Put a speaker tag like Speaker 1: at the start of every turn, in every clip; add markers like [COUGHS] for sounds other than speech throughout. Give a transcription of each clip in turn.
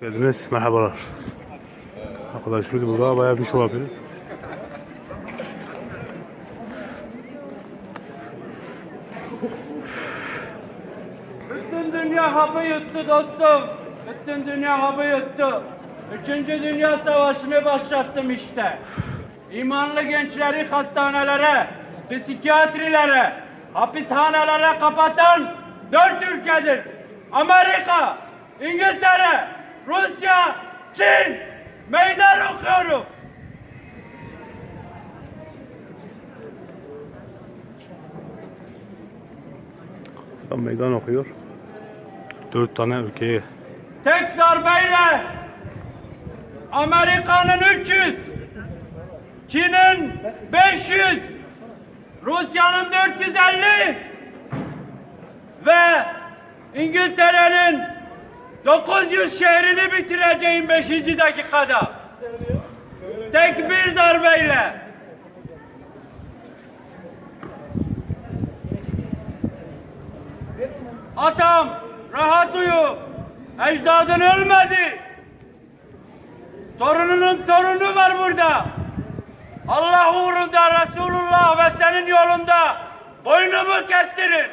Speaker 1: Geldiniz. Merhabalar. Arkadaşımız burada bayağı bir şov yapıyor.
Speaker 2: Bütün dünya hapı yuttu dostum. Bütün dünya hapı yuttu. Üçüncü Dünya Savaşı'nı başlattım işte. İmanlı gençleri hastanelere, psikiyatrilere, hapishanelere kapatan dört ülkedir. Amerika, İngiltere, Rusya, Çin. Meydan okuyorum.
Speaker 1: Tam meydan okuyor. Dört tane ülkeye
Speaker 2: Tek darbeyle Amerika'nın 300, Çin'in 500, Rusya'nın 450 ve İngiltere'nin 900 şehrini bitireceğim 5. dakikada. Tek bir darbeyle. Atam rahat uyu. Ecdadın ölmedi. Torununun torunu var burada. Allah uğrunda Resulullah ve senin yolunda boynumu kestirin.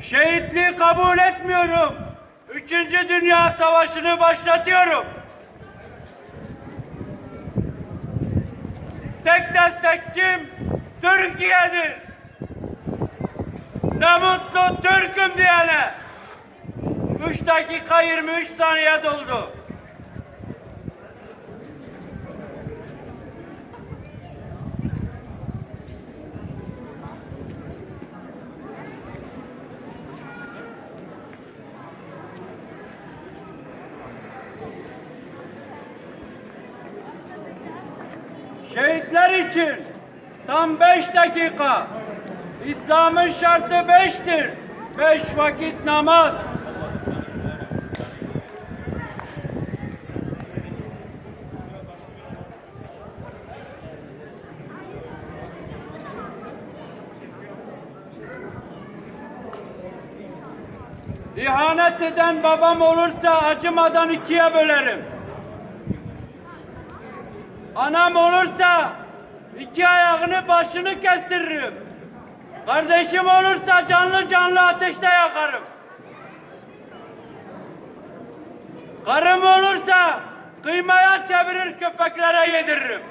Speaker 2: Şehitliği kabul etmiyorum. Üçüncü Dünya Savaşı'nı başlatıyorum. Tek destekçim Türkiye'dir. Ne mutlu Türk'üm diyene. 3 dakika 23 saniye doldu. Şehitler için tam 5 dakika. İslam'ın şartı 5'tir. 5 vakit namaz. İhanet eden babam olursa acımadan ikiye bölerim. Anam olursa iki ayağını başını kestiririm. Kardeşim olursa canlı canlı ateşte yakarım. Karım olursa kıymaya çevirir köpeklere yediririm.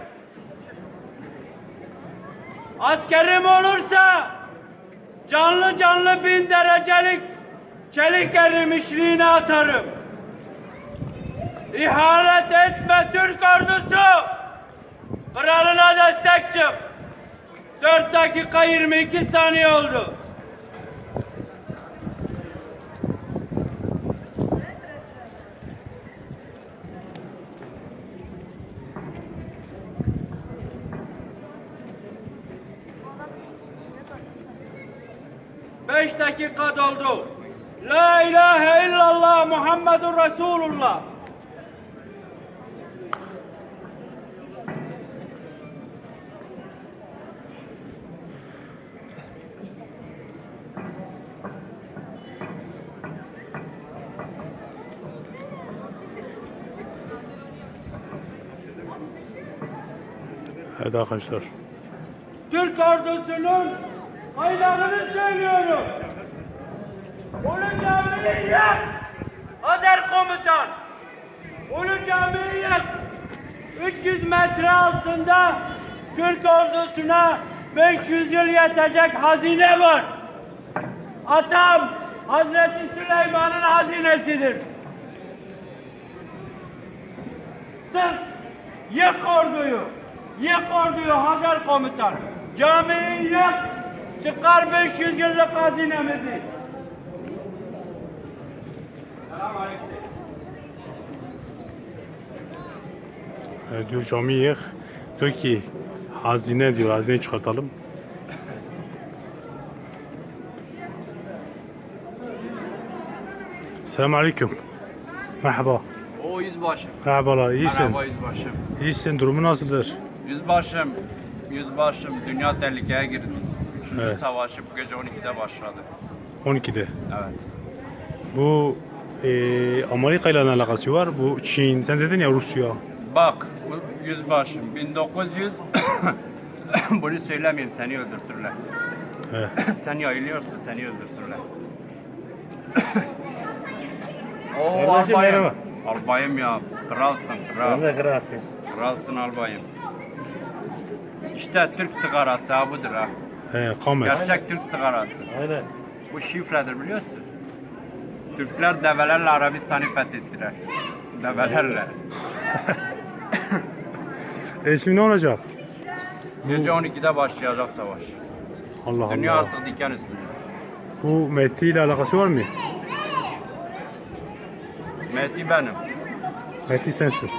Speaker 2: Askerim olursa canlı canlı bin derecelik çelik erimişliğine atarım. İhanet etme Türk ordusu. Kralına destek çık. 4 dakika 22 saniye oldu. Beş dakika doldu. La ilahe illallah Muhammedun Resulullah.
Speaker 1: Evet arkadaşlar.
Speaker 2: Türk ordusunun bayrağını söylüyorum. Ulu camiyi yak! Azer komutan! Camiyi yak! 300 metre altında Türk ordusuna 500 yıl yetecek hazine var. Atam Hazreti Süleyman'ın hazinesidir. Sırf yık orduyu. Yık orduyu Hazar komutan. Camiyi yık. Çıkar 500 yıllık hazinemizi.
Speaker 1: Evet, diyor cami yık. Diyor ki hazine diyor hazine çıkartalım. Selamun Aleyküm. Merhaba.
Speaker 3: O yüzbaşım.
Speaker 1: Merhabalar. İyisin.
Speaker 3: Merhaba yüzbaşım.
Speaker 1: İyisin. Durumu nasıldır?
Speaker 3: Yüzbaşım, yüzbaşım dünya tehlikeye girdi. Üçüncü
Speaker 1: Evet.
Speaker 3: savaşı bu gece 12'de başladı.
Speaker 1: 12'de.
Speaker 3: Evet.
Speaker 1: Bu e, Amerika ile ne alakası var? Bu Çin, sen dedin ya Rusya.
Speaker 2: Bak bu yüzbaşım 1900 [COUGHS] bunu söylemeyeyim seni öldürtürler.
Speaker 1: Evet. [COUGHS]
Speaker 2: sen yayılıyorsun seni öldürtürler. [COUGHS] Oo
Speaker 1: Kardeşim,
Speaker 2: albayım.
Speaker 1: merhaba.
Speaker 2: Albayım ya. Kralsın kral.
Speaker 1: de kralsın.
Speaker 2: Kralsın albayım. İşte Türk sigarası ha budur ha.
Speaker 1: He, kamer.
Speaker 2: Gerçek Türk sigarası.
Speaker 1: Aynen.
Speaker 2: Bu şifredir biliyorsun. Türkler develerle Arabistan'ı fethettiler. Develerle.
Speaker 1: E şimdi ne olacak?
Speaker 2: Gece 12'de başlayacak savaş.
Speaker 1: Allah
Speaker 2: Dünya
Speaker 1: Allah.
Speaker 2: artık diken üstünde.
Speaker 1: Bu Mehdi ile alakası var mı?
Speaker 2: Mehdi benim.
Speaker 1: Mehdi sensin.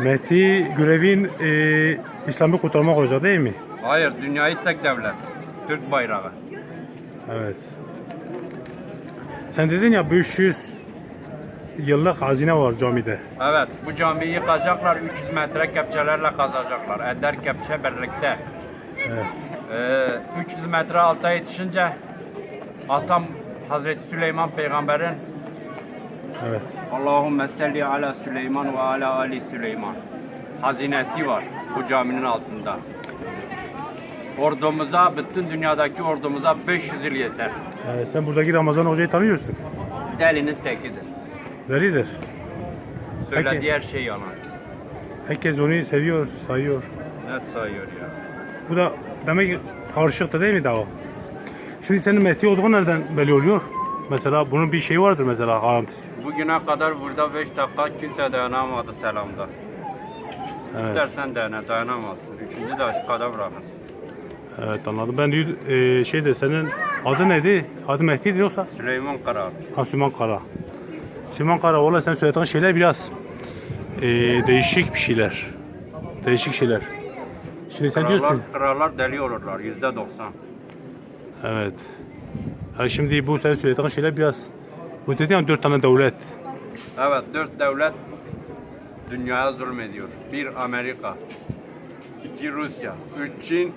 Speaker 1: Mehdi görevin e, İslam'ı kurtarmak olacak değil mi?
Speaker 2: Hayır, dünyayı tek devlet. Türk bayrağı.
Speaker 1: Evet. Sen dedin ya 500 yıllık hazine var camide.
Speaker 2: Evet, bu camiyi yıkacaklar, 300 metre kepçelerle kazacaklar. Eder kepçe birlikte.
Speaker 1: Evet.
Speaker 2: Ee, 300 metre alta yetişince atam Hazreti Süleyman peygamberin
Speaker 1: Evet.
Speaker 2: Allahümme salli ala Süleyman ve ala Ali Süleyman hazinesi var bu caminin altında. Ordumuza, bütün dünyadaki ordumuza 500 yıl yeter.
Speaker 1: Ee, sen buradaki Ramazan Hoca'yı tanıyorsun.
Speaker 2: Delinin tekidir.
Speaker 1: Delidir.
Speaker 2: Söylediği
Speaker 1: Peki.
Speaker 2: her şey yalan.
Speaker 1: Herkes onu seviyor, sayıyor.
Speaker 2: Ne sayıyor ya?
Speaker 1: Bu da demek ki karışıktı değil mi dava? Şimdi senin Mehdi olduğun nereden belli oluyor? Mesela bunun bir şeyi vardır mesela garantisi.
Speaker 2: Bugüne kadar burada 5 dakika kimse dayanamadı selamda.
Speaker 1: Evet,
Speaker 2: İstersen dayana, dayanamazsın. Üçüncü dakikada bırakırsın.
Speaker 1: evet anladım. Ben diyor, e, şeyde senin adı neydi? Adı Mehdi'ydi yoksa?
Speaker 2: Süleyman Karar.
Speaker 1: Ha Süleyman Kara. Süleyman Kara valla sen söylediğin şeyler biraz e, değişik bir şeyler. Değişik şeyler. Şimdi sen
Speaker 2: Krallar,
Speaker 1: diyorsun.
Speaker 2: krallar deli olurlar yüzde doksan.
Speaker 1: Evet. Ha şimdi bu sen söylediğin şeyler biraz bu dedin ya dört tane devlet.
Speaker 2: Evet, dört devlet dünyaya zulmediyor. Bir Amerika, iki Rusya, üç Çin,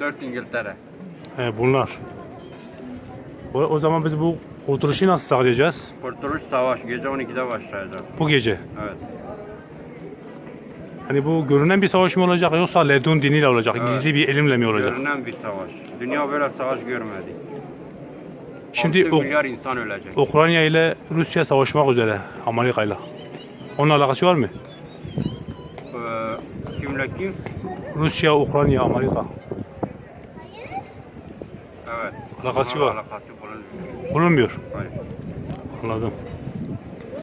Speaker 2: dört İngiltere.
Speaker 1: He, bunlar. O, o zaman biz bu kurtuluşu nasıl sağlayacağız?
Speaker 2: Kurtuluş Savaş gece 12'de başlayacak.
Speaker 1: Bu gece.
Speaker 2: Evet.
Speaker 1: Hani bu görünen bir savaş mı olacak yoksa ledun diniyle olacak?
Speaker 2: Evet.
Speaker 1: Gizli bir elimle mi olacak?
Speaker 2: Görünen bir savaş. Dünya böyle savaş görmedi.
Speaker 1: Şimdi
Speaker 2: 6
Speaker 1: o-
Speaker 2: milyar insan ölecek.
Speaker 1: Ukrayna ile Rusya savaşmak üzere Amerika ile. Onun alakası var mı?
Speaker 2: Ee, kimle kim?
Speaker 1: Rusya, Ukrayna, Amerika.
Speaker 2: Evet.
Speaker 1: Alakası var.
Speaker 2: Alakası bulunmuyor.
Speaker 1: Bulunmuyor.
Speaker 2: Hayır.
Speaker 1: Anladım.